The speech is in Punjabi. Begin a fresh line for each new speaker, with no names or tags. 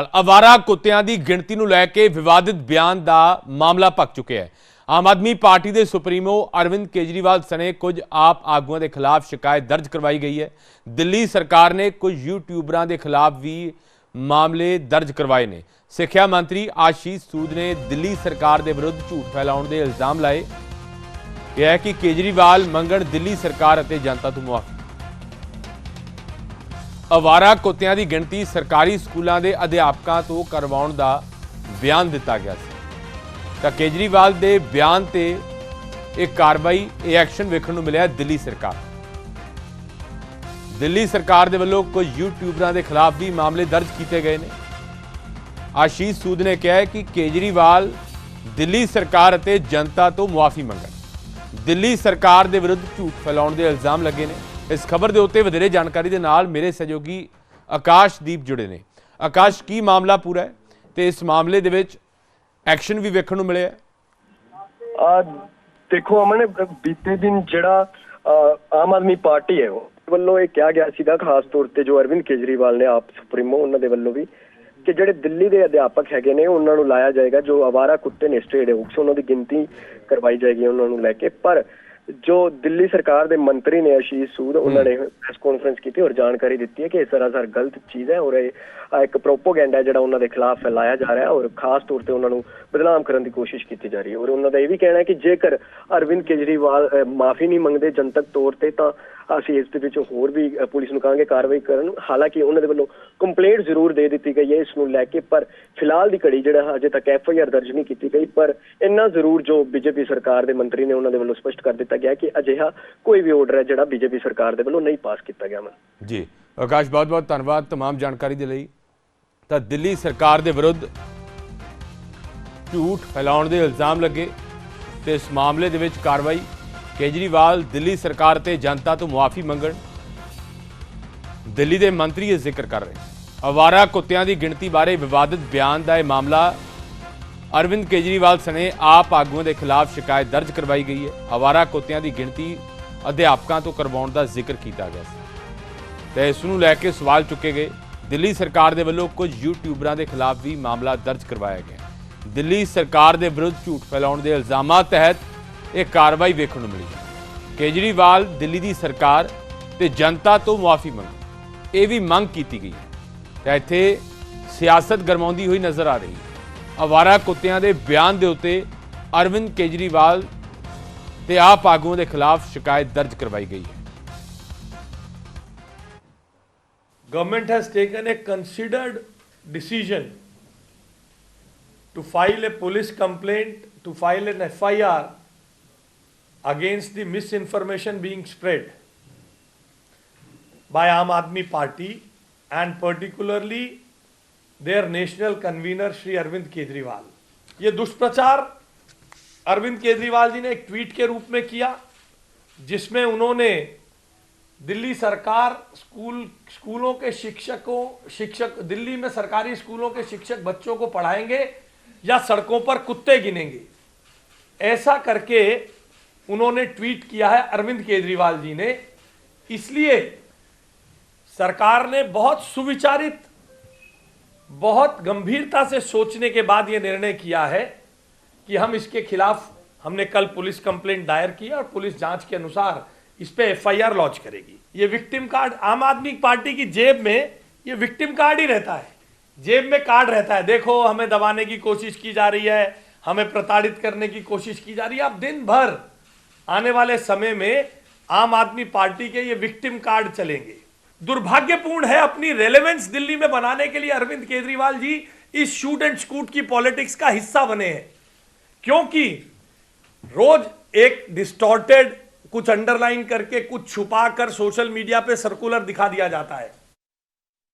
ਅਵਾਰਾ ਕੁੱਤਿਆਂ ਦੀ ਗਿਣਤੀ ਨੂੰ ਲੈ ਕੇ ਵਿਵਾਦਿਤ ਬਿਆਨ ਦਾ ਮਾਮਲਾ ਭਖ ਚੁੱਕਿਆ ਹੈ। ਆਮ ਆਦਮੀ ਪਾਰਟੀ ਦੇ ਸੁਪਰੀਮੋ ਅਰਵਿੰਦ ਕੇਜਰੀਵਾਲ ਸਣੇ ਕੁਝ ਆਪ ਆਗੂਆਂ ਦੇ ਖਿਲਾਫ ਸ਼ਿਕਾਇਤ ਦਰਜ ਕਰਵਾਈ ਗਈ ਹੈ। ਦਿੱਲੀ ਸਰਕਾਰ ਨੇ ਕੁਝ ਯੂਟਿਊਬਰਾਂ ਦੇ ਖਿਲਾਫ ਵੀ ਮਾਮਲੇ ਦਰਜ ਕਰਵਾਏ ਨੇ। ਸਿੱਖਿਆ ਮੰਤਰੀ ਆਸ਼ੀਸ਼ ਸੂਦ ਨੇ ਦਿੱਲੀ ਸਰਕਾਰ ਦੇ ਵਿਰੁੱਧ ਝੂਠ ਫੈਲਾਉਣ ਦੇ ਇਲਜ਼ਾਮ ਲਾਏ। ਇਹ ਹੈ ਕਿ ਕੇਜਰੀਵਾਲ ਮੰਗਣ ਦਿੱਲੀ ਸਰਕਾਰ ਅਤੇ ਜਨਤਾ ਤੋਂ ਮੁਆਫੀ। ਅਵਾਰਾ ਕੁੱਤਿਆਂ ਦੀ ਗਿਣਤੀ ਸਰਕਾਰੀ ਸਕੂਲਾਂ ਦੇ ਅਧਿਆਪਕਾਂ ਤੋਂ ਕਰਵਾਉਣ ਦਾ ਬਿਆਨ ਦਿੱਤਾ ਗਿਆ ਸੀ। ਤਾਂ ਕੇਜਰੀਵਾਲ ਦੇ ਬਿਆਨ ਤੇ ਇਹ ਕਾਰਵਾਈ, ਇਹ ਐਕਸ਼ਨ ਵੇਖਣ ਨੂੰ ਮਿਲਿਆ ਦਿੱਲੀ ਸਰਕਾਰ। ਦਿੱਲੀ ਸਰਕਾਰ ਦੇ ਵੱਲੋਂ ਕੁਝ ਯੂਟਿਊਬਰਾਂ ਦੇ ਖਿਲਾਫ ਵੀ ਮਾਮਲੇ ਦਰਜ ਕੀਤੇ ਗਏ ਨੇ। ਆਸ਼ੀਸ਼ ਸੂਦ ਨੇ ਕਿਹਾ ਕਿ ਕੇਜਰੀਵਾਲ ਦਿੱਲੀ ਸਰਕਾਰ ਅਤੇ ਜਨਤਾ ਤੋਂ ਮੁਆਫੀ ਮੰਗਣ। ਦਿੱਲੀ ਸਰਕਾਰ ਦੇ ਵਿਰੁੱਧ ਝੂਠ ਫੈਲਾਉਣ ਦੇ ਇਲਜ਼ਾਮ ਲੱਗੇ ਨੇ। ਇਸ ਖਬਰ ਦੇ ਉੱਤੇ ਵਧੇਰੇ ਜਾਣਕਾਰੀ ਦੇ ਨਾਲ ਮੇਰੇ ਸਹਿਯੋਗੀ ਆਕਾਸ਼ਦੀਪ ਜੁੜੇ ਨੇ। ਆਕਾਸ਼, ਕੀ ਮਾਮਲਾ ਪੂਰਾ ਹੈ? ਤੇ ਇਸ ਮਾਮਲੇ ਦੇ ਵਿੱਚ ਐਕਸ਼ਨ ਵੀ ਵੇਖਣ ਨੂੰ ਮਿਲਿਆ
ਆ ਦੇਖੋ ਅਮਨ, ਬੀਤੇ ਦਿਨ ਜਿਹੜਾ ਆਮ ਆਦਮੀ ਪਾਰਟੀ ਹੈ ਉਹ ਵੱਲੋਂ ਇਹ ਕਿਹਾ ਗਿਆ ਸੀਗਾ, ਖਾਸ ਤੌਰ ਤੇ ਜੋ ਅਰਵਿੰਦ ਕੇਜਰੀਵਾਲ ਨੇ ਆਪ ਸੁਪਰੀਮੋ, ਉਹਨਾਂ ਦੇ ਵੱਲੋਂ ਵੀ, ਕਿ ਜਿਹੜੇ ਦਿੱਲੀ ਦੇ ਅਧਿਆਪਕ ਹੈਗੇ ਨੇ, ਉਹਨਾਂ ਨੂੰ ਲਾਇਆ ਜਾਏਗਾ, ਜੋ ਆਵਾਰਾ ਕੁੱਤੇ ਨੇ, ਸਟੇਟ ਡੌਗਸ ਉਹਨਾਂ ਦੀ ਗਿਣਤੀ ਕਰਵਾਈ ਜਾਏਗੀ, ਉਹਨਾਂ ਨੂੰ ਲੈ ਕੇ। ਪਰ ਜੋ ਦਿੱਲੀ ਸਰਕਾਰ ਦੇ ਮੰਤਰੀ ਨੇ ਆਸ਼ੀਸ਼ ਸੂਦ ਉਹਨਾਂ ਨੇ ਪ੍ਰੈਸ ਕਾਨਫਰੰਸ ਕੀਤੀ ਔਰ ਜਾਣਕਾਰੀ ਦਿੱਤੀ ਹੈ ਕਿ ਇਹ ਸਰਾਸਰ ਗਲਤ ਚੀਜ਼ ਹੈ ਔਰ ਇਹ ਇੱਕ ਪ੍ਰੋਪੋਗੈਂਡਾ ਜਿਹੜਾ ਉਹਨਾਂ ਦੇ ਖਿਲਾਫ ਫੈਲਾਇਆ ਜਾ ਰਿਹਾ ਹੈ ਔਰ ਖਾਸ ਤੌਰ ਤੇ ਉਹਨਾਂ ਨੂੰ ਬਦਨਾਮ ਕਰਨ ਦੀ ਕੋਸ਼ਿਸ਼ ਕੀਤੀ ਜਾ ਰਹੀ ਹੈ। ਔਰ ਉਹਨਾਂ ਦਾ ਇਹ ਵੀ ਕਹਿਣਾ ਹੈ ਕਿ ਜੇਕਰ ਅਰਵਿੰਦ ਕੇਜਰੀਵਾਲ ਮਾਫੀ ਨਹੀਂ ਮੰਗਦੇ ਜਨਤਕ ਤੌਰ ਤੇ ਤਾਂ ਅਸੀਂ ਇਸ ਦੇ ਵਿੱਚ ਹੋਰ ਵੀ ਪੁਲਿਸ ਨੂੰ ਕਹਾਂਗੇ ਕਾਰਵਾਈ ਕਰਨ। ਹਾਲਾਂਕਿ ਉਹਨਾਂ ਦੇ ਵੱਲੋਂ ਕੰਪਲੇਂਟ ਜ਼ਰੂਰ ਦੇ ਦਿੱਤੀ ਗਈ ਹੈ ਇਸ ਨੂੰ ਲੈ ਕੇ ਪਰ ਫਿਲਹਾਲ ਦੀ ਘੜੀ ਜਿਹੜਾ ਅਜੇ ਤੱਕ ਐਫ ਆਈ ਆਰ ਦਰਜ ਨਹੀਂ ਕੀਤੀ ਗਈ ਪਰ ਇੰਨਾ ਜ਼ਰੂਰ ਜੋ ਬੀਜੇਪੀ ਸਰਕਾਰ ਦੇ ਮੰਤਰੀ ਨੇ ਉਹਨਾਂ ਦੇ ਵੱਲੋਂ ਸਪਸ਼ਟ ਕਰ ਦਿੱਤਾ ਗਿਆ ਕਿ ਅਜਿਹਾ ਕੋਈ ਵੀ ਆਰਡਰ ਹੈ ਜਿਹੜਾ ਬੀਜੇਪੀ ਸਰਕਾਰ ਦੇ ਵੱਲੋਂ ਨਹੀਂ ਪਾਸ ਕੀਤਾ ਗਿਆ ਮਨ
ਜੀ ਆਕਾਸ਼ ਬਹੁਤ ਬਹੁਤ ਧੰਨਵਾਦ तमाम ਜਾਣਕਾਰੀ ਦੇ ਲਈ ਤਾਂ ਦਿੱਲੀ ਸਰਕਾਰ ਦੇ ਵਿਰੁੱਧ ਝੂਠ ਫੈਲਾਉਣ ਦੇ ਇਲਜ਼ਾਮ ਲੱਗੇ ਤੇ ਇਸ ਮਾਮਲੇ ਦੇ ਵਿੱਚ ਕਾਰਵਾਈ ਕੇਜਰੀਵਾਲ ਦਿੱਲੀ ਸਰਕਾਰ ਤੇ ਜਨਤਾ ਤੋਂ ਮੁਆਫੀ ਮੰਗਣ ਦਿੱਲੀ ਦੇ ਮੰਤਰੀ ਇਹ ਜ਼ਿਕਰ ਕਰ ਰਹੇ ਅਵਾਰਾ ਕੁੱਤਿਆਂ ਦੀ ਗਿਣਤੀ ਬਾਰੇ ਵਿਵਾਦਿਤ ਬਿਆਨ ਦਾ ਇਹ ਮਾਮਲਾ ਅਰਵਿੰਦ ਕੇਜਰੀਵਾਲ ਸਣੇ ਆਪ ਆਗੂਆਂ ਦੇ ਖਿਲਾਫ ਸ਼ਿਕਾਇਤ ਦਰਜ ਕਰਵਾਈ ਗਈ ਹੈ। ਅਵਾਰਾ ਕੁੱਤਿਆਂ ਦੀ ਗਿਣਤੀ ਅਧਿਆਪਕਾਂ ਤੋਂ ਕਰਵਾਉਣ ਦਾ ਜ਼ਿਕਰ ਕੀਤਾ ਗਿਆ ਸੀ। ਤੇ ਇਸ ਨੂੰ ਲੈ ਕੇ ਸਵਾਲ ਚੁੱਕੇ ਗਏ। ਦਿੱਲੀ ਸਰਕਾਰ ਦੇ ਵੱਲੋਂ ਕੁਝ ਯੂਟਿਊਬਰਾਂ ਦੇ ਖਿਲਾਫ ਵੀ ਮਾਮਲਾ ਦਰਜ ਕਰਵਾਇਆ ਗਿਆ। ਦਿੱਲੀ ਸਰਕਾਰ ਦੇ ਵਿਰੁੱਧ ਝੂਠ ਫੈਲਾਉਣ ਦੇ ਇਲਜ਼ਾਮਾਂ ਤਹਿਤ ਇਹ ਕਾਰਵਾਈ ਵੇਖਣ ਨੂੰ ਮਿਲੀ। ਕੇਜਰੀਵਾਲ ਦਿੱਲੀ ਦੀ ਸਰਕਾਰ ਤੇ ਜਨਤਾ ਤੋਂ ਮੁਆਫੀ ਮੰਗ। ਇਹ ਵੀ ਮੰਗ ਕੀਤੀ ਗਈ ਹੈ। ਤਾਂ ਇੱਥੇ ਸਿਆਸਤ ਗਰਮਾਉਂਦੀ ਹੋਈ ਨਜ਼ਰ ਆ ਰਹੀ ਹੈ। ਅਵਾਰਾ ਕੁੱਤਿਆਂ ਦੇ ਬਿਆਨ ਦੇ ਉੱਤੇ ਅਰਵਿੰਦ ਕੇਜਰੀਵਾਲ ਤੇ ਆਪ ਆਗੂਆਂ ਦੇ ਖਿਲਾਫ ਸ਼ਿਕਾਇਤ ਦਰਜ ਕਰਵਾਈ ਗਈ ਹੈ
government has taken a considered decision to file a police complaint, to file an FIR against the misinformation being spread by Aam Aadmi Party and particularly their national convener Shri Arvind Kejriwal. ये दुष्प्रचार अरविंद केजरीवाल जी ने एक ट्वीट के रूप में किया, जिसमें उन्होंने दिल्ली सरकार स्कूल, स्कूलों के शिक्षकों, शिक्षक, दिल्ली में सरकारी स्कूलों के शिक्षक बच्चों को पढ़ाएँगे या सड़कों पर कुत्ते गिनेंगे। ऐसा करके उन्होंने ट्वीट किया है अरविंद केजरीवाल जी ने। इसलिए सरकार ने बहुत सुविचारित बहुत गंभीरता से सोचने के बाद यह निर्णय किया है कि हम इसके खिलाफ, हमने कल पुलिस कंप्लेंट दायर की और पुलिस जाँच के अनुसार इस पे एफआईआर लॉन्च करेगी। ये विक्टिम कार्ड, आम आदमी पार्टी की जेब में ये विक्टिम कार्ड ही रहता है। जेब में कार्ड रहता है। देखो, हमें दबाने की कोशिश की जा रही है, हमें प्रताड़ित करने की कोशिश की जा रही है। अब दिन भर आने वाले समय में आम आदमी पार्टी के ये विक्टिम कार्ड चलेंगे। दुर्भाग्यपूर्ण है अपनी रेलेवेंस दिल्ली में बनाने के लिए अरविंद केजरीवाल जी इस शूट एंड स्कूट की पॉलिटिक्स का हिस्सा बने हैं। क्योंकि रोज एक डिस्टॉर्टेड कुछ अंडरलाइन करके, कुछ छुपाकर सोशल मीडिया पे सर्कुलर दिखा दिया जाता है।